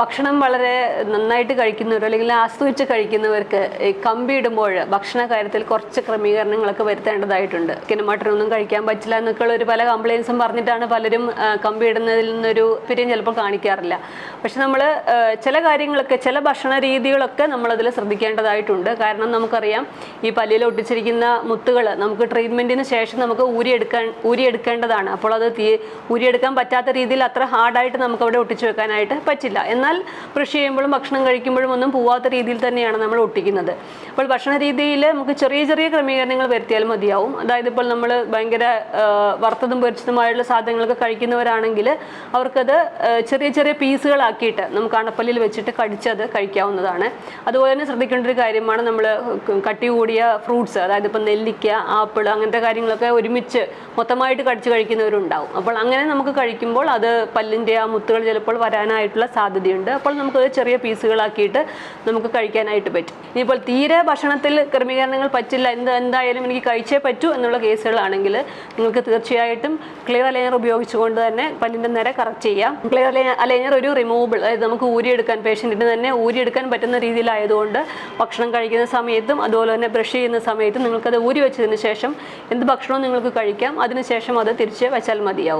ഭക്ഷണം വളരെ നന്നായിട്ട് കഴിക്കുന്നവർ അല്ലെങ്കിൽ ആസ്വദിച്ച് കഴിക്കുന്നവർക്ക് കമ്പി ഇടുമ്പോൾ ഭക്ഷണ കാര്യത്തിൽ കുറച്ച് ക്രമീകരണങ്ങളൊക്കെ വരുത്തേണ്ടതായിട്ടുണ്ട്. ചിക്കനും മട്ടനൊന്നും കഴിക്കാൻ പറ്റില്ല എന്നൊക്കെയുള്ള ഒരു പല കംപ്ലയിൻസും പറഞ്ഞിട്ടാണ് പലരും കമ്പി ഇടുന്നതിൽ നിന്നൊരു പിരിയും ചിലപ്പോൾ കാണിക്കാറില്ല. പക്ഷെ നമ്മൾ ചില കാര്യങ്ങളൊക്കെ ചില ഭക്ഷണ രീതികളൊക്കെ നമ്മളതിൽ ശ്രദ്ധിക്കേണ്ടതായിട്ടുണ്ട്. കാരണം നമുക്കറിയാം ഈ പല്ലിയിൽ ഒട്ടിച്ചിരിക്കുന്ന മുത്തുകൾ നമുക്ക് ട്രീറ്റ്മെന്റിന് ശേഷം നമുക്ക് ഊരിയെടുക്കാൻ ഊരിയെടുക്കേണ്ടതാണ് അപ്പോൾ അത് തീ ഊരിയെടുക്കാൻ പറ്റാത്ത രീതിയിൽ അത്ര ഹാർഡായിട്ട് നമുക്ക് അവിടെ ഒട്ടിച്ചു വെക്കാനായിട്ട് പറ്റില്ല. എന്നാൽ കൃഷി ചെയ്യുമ്പോഴും ഭക്ഷണം കഴിക്കുമ്പോഴും ഒന്നും പോവാത്ത രീതിയിൽ തന്നെയാണ് നമ്മൾ ഒട്ടിക്കുന്നത്. അപ്പോൾ ഭക്ഷണ രീതിയിൽ നമുക്ക് ചെറിയ ചെറിയ ക്രമീകരണങ്ങൾ വരുത്തിയാൽ മതിയാവും. അതായത് ഇപ്പോൾ നമ്മൾ ഭയങ്കര വറുത്തതും പൊരിച്ചതുമായുള്ള സാധനങ്ങളൊക്കെ കഴിക്കുന്നവരാണെങ്കിൽ അവർക്കത് ചെറിയ ചെറിയ പീസുകളാക്കിയിട്ട് നമുക്ക് അണപ്പല്ലിൽ വെച്ചിട്ട് കടിച്ചത് കഴിക്കാവുന്നതാണ്. അതുപോലെ തന്നെ ശ്രദ്ധിക്കേണ്ട ഒരു കാര്യമാണ് നമ്മൾ കട്ടി കൂടിയ ഫ്രൂട്ട്സ് അതായത് ഇപ്പോൾ നെല്ലിക്ക ആപ്പിൾ അങ്ങനത്തെ കാര്യങ്ങളൊക്കെ ഒരുമിച്ച് മൊത്തമായിട്ട് കടിച്ച് കഴിക്കുന്നവരുണ്ടാവും. അപ്പോൾ അങ്ങനെ നമുക്ക് കഴിക്കുമ്പോൾ അത് പല്ലിന്റെ ആ മുത്തുകൾ ചിലപ്പോൾ വരാനായിട്ടുള്ള സാധ്യതയുണ്ട്. അപ്പോൾ നമുക്ക് ചെറിയ പീസുകളാക്കിയിട്ട് നമുക്ക് കഴിക്കാനായിട്ട് പറ്റും. ഇനിയിപ്പോൾ തീരെ ഭക്ഷണത്തിൽ ക്രമീകരണങ്ങൾ പറ്റില്ല. എന്ത് എന്തായാലും എനിക്ക് കഴിച്ചേ പറ്റൂ എന്നുള്ള കേസുകളാണെങ്കിൽ നിങ്ങൾക്ക് തീർച്ചയായിട്ടും ക്ലിയർ അലൈനർ ഉപയോഗിച്ചുകൊണ്ട് തന്നെ പല്ലിന്റെ നിര കറക്റ്റ് ചെയ്യാം. ക്ലിയർ അലൈനർ ഒരു റിമൂവബിൾ അതായത് നമുക്ക് ഊരിയെടുക്കാൻ പേഷ്യന്റിന് തന്നെ ഊരിയെടുക്കാൻ പറ്റുന്ന രീതിയിലായതുകൊണ്ട് ഭക്ഷണം കഴിക്കുന്ന സമയത്തും അതുപോലെ തന്നെ ബ്രഷ് ചെയ്യുന്ന സമയത്തും നിങ്ങൾക്കത് ഊരി വെച്ചതിന് ശേഷം എന്ത് ഭക്ഷണവും നിങ്ങൾക്ക് കഴിക്കാം. അതിനുശേഷം അത് തിരിച്ച് വെച്ചാൽ മതിയാവും.